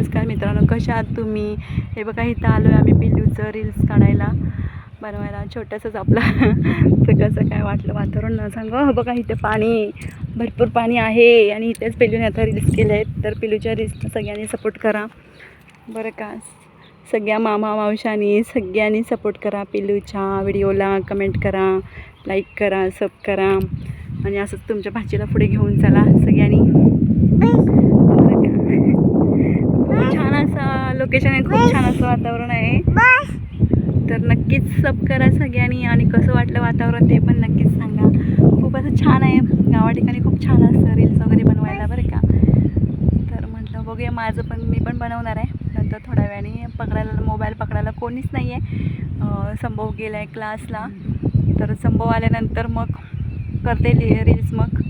नमस्कार मित्रांनो कशा आहात तुम्ही? हे बघा इथं आलो आहे आम्ही पिल्लूचं रील्स काढायला. बनवायला छोटंसंच आपला. तर कसं काय वाटलं वातावरण न सांग. हो बघा इथे पाणी भरपूर पाणी आहे आणि इथेच पिल्लूने आता रील्स केले आहेत तर पिल्लूच्या रील्सला सगळ्यांनी सपोर्ट करा. बरं का? सगळ्या मामा मावशांनी सगळ्यांनी सपोर्ट करा पिल्लूच्या व्हिडिओला कमेंट करा लाईक करा सब करा. आणि असंच तुमच्या भाचीला पुढे घेऊन चला. सगळ्या बरं का? खूप छान असं लोकेशन आहे खूप छान असं वातावरण आहे. तर नक्कीच सब करा सगळ्यांनी आणि कसं वाटलं वातावरण ते पण नक्कीच सांगा. खूप असं छान आहे गावा ठिकाणी खूप छान असतं रील्स वगैरे बनवायला बरं का. तर म्हटलं बघूया माझं पण मी पण बनवणार आहे. नंतर थोड्या वेळाने पकडायला मोबाईल पकडायला कोणीच नाही आहे संभव गेला आहे क्लासला तर संभव आल्यानंतर मग करते रील्स मग.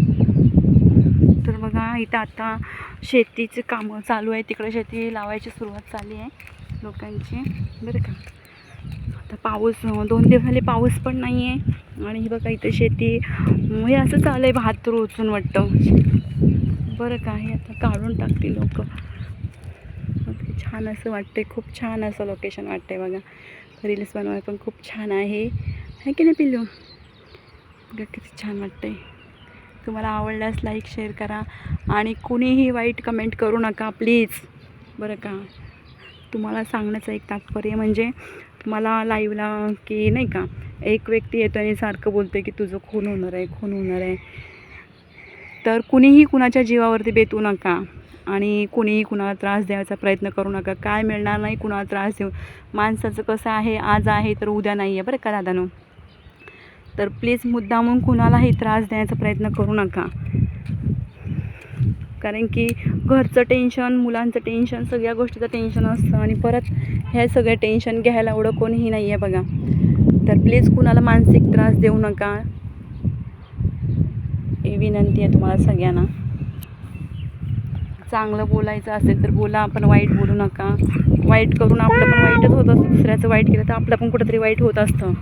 तर बघा इथं आता शेतीचं कामं चालू आहे तिकडे शेती लावायची सुरुवात चालली आहे लोकांची. बरं का? आता पाऊस दोन दिवस झाले पाऊस पण नाही आहे. आणि ही बघा इथं शेती हे असं चालू आहे भात रोचून वाटतं. बरं का? हे आता काढून टाकतील लोक. छान असं वाटते खूप छान असं लोकेशन वाटते बघा. रील्स बनवायला पण खूप छान आहे. है की नाही पिल्लू? बघा किती छान वाटते तुम्हाला आवडल्यास लाईक शेअर करा. आणि कुणीही वाईट कमेंट करू नका प्लीज बरं का? तुम्हाला सांगण्याचं एक तात्पर्य म्हणजे तुम्हाला लाईव्हला की नाही का एक व्यक्ती येतो आणि सारखं बोलतो की तुझं खून होणार आहे खून होणार आहे. तर कुणीही कुणाच्या जीवावरती बेतू नका आणि कुणीही कुणाला त्रास द्यायचा प्रयत्न करू नका. काय मिळणार नाही कुणाला त्रास देऊ. माणसाचं कसं आहे आज आहे तर उद्या नाही आहे बरं का दादानो? तर प्लीज मुद्दामून कुणालाही त्रास द्यायचा प्रयत्न करू नका. कारण की घरचं टेन्शन मुलांचं टेन्शन सगळ्या गोष्टीचं टेन्शन असतं आणि परत हे सगळं टेन्शन घ्यायला एवढं कोणीही नाही आहे बघा. तर प्लीज कुणाला मानसिक त्रास देऊ नका. ही विनंती आहे तुम्हाला सगळ्यांना. चांगलं बोलायचं असेल तर बोला आपण वाईट बोलू नका. वाईट करून आपलं पण वाईटच होत असतं. दुसऱ्याचं वाईट केलं तर आपलं पण कुठंतरी वाईट होत असतं.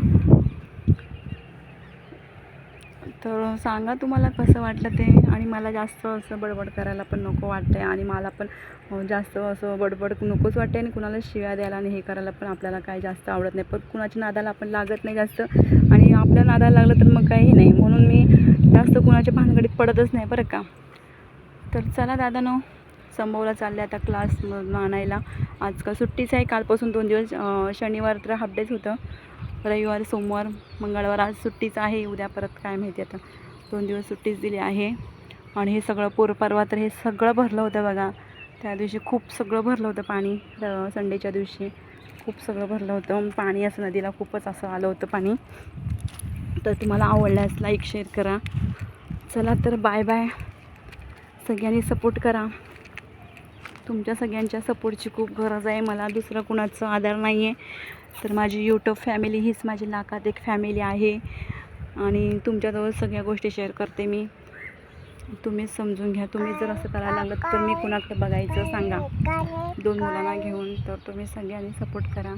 तर सांगा तुम्हाला कसं वाटलं ते? आणि मला जास्त असं बडबड करायला पण नको वाटतं आहे आणि मला पण जास्त असं बडबड नकोच वाटते आणि कुणाला शिव्या द्यायला आणि हे करायला पण आपल्याला काय जास्त आवडत नाही. पण कुणाच्या नादाला आपण लागत नाही जास्त आणि आपल्या नादाला लागलं तर मग काही नाही. म्हणून मी जास्त कुणाच्या भानगडीत पडतच नाही बरं का. तर चला दादा नो संभवला चालले आता क्लास आणायला आजकाल सुट्टीच आहे. कालपासून दोन दिवस शनिवार तर हाफ डेच होतं. रविवार सोमवार मंगळवार आज सुट्टीच आहे. उद्या परत काय माहिती आता. दोन दिवस सुट्टीच दिली आहे. आणि हे सगळं पोर परवा तर हे सगळं भरलं होतं बघा. त्या दिवशी खूप सगळं भरलं होतं पाणी. संडेच्या दिवशी खूप सगळं भरलं होतं. पाणी असं नदीला खूपच असं आलं होतं पाणी. तर तुम्हाला आवडल्यास लाईक शेअर करा. चला तर बाय बाय सगळ्यांनी सपोर्ट करा. तुमच्या सगळ्यांच्या सपोर्टची खूप गरज आहे. मला दुसरं कुणाचं आधार नाही आहे तर माझी यूट्यूब फॅमिली हीच माझी लाखात एक फॅमिली आहे. आणि तुमच्याजवळ सगळ्या गोष्टी शेअर करते मी. तुम्हीच समजून घ्या. तुम्ही जर असं करायला लागलं तर मी कुणाकडे बघायचं सांगा. दोन मुलांना घेऊन तर तुम्ही सगळ्यांनी सपोर्ट करा.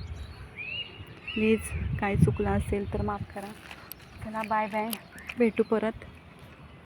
प्लीज काय चुकलं असेल तर माफ करा. चला बाय बाय भेटू परत.